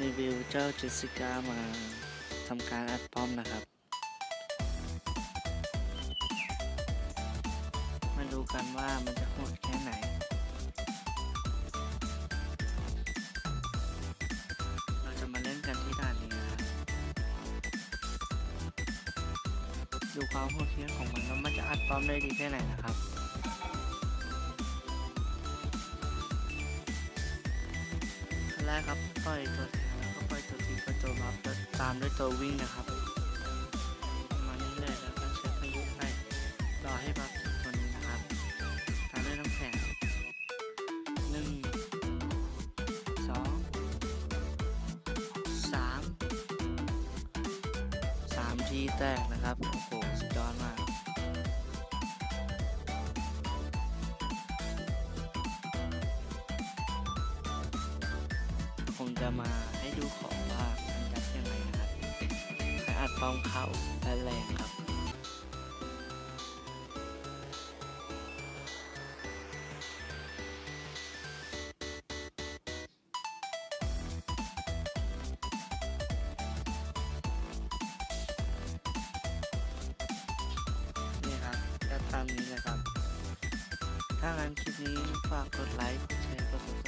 รีวิวเจ้าเจสสิก้ามาทำการอัดป้อมนะครับ มาดูกันว่ามันจะโหดแค่ไหนเราจะมาเล่นกันที่ด่านนี้นะครับดูความโหดเหี้ยมของมันแล้วมันจะอัดป้อมได้ดีแค่ไหนนะครับ แรกครับปล่อยตัวแทนแล้วก็ปล่อยตัวทีก็ตัวบัฟแล้วตามด้วยตัววิ่งนะครับมาเรื่อยๆแล้วก็เช็คพายุไปรอให้บัฟตัวนี้นะครับตามด้วยน้ำแข็งหนึ่งสองสามสามทีแตกนะครับโอ้โหสุดยอดมาก ผมจะมาให้ดูของว่ามันยัดยังไงนะครับอัดป้อมเข้าและแรงครับ นี่ครับก็ตามนี้เลยครับ ถ้างั้นคลิปนี้ฝากกดไลค์ กดแชร์ กด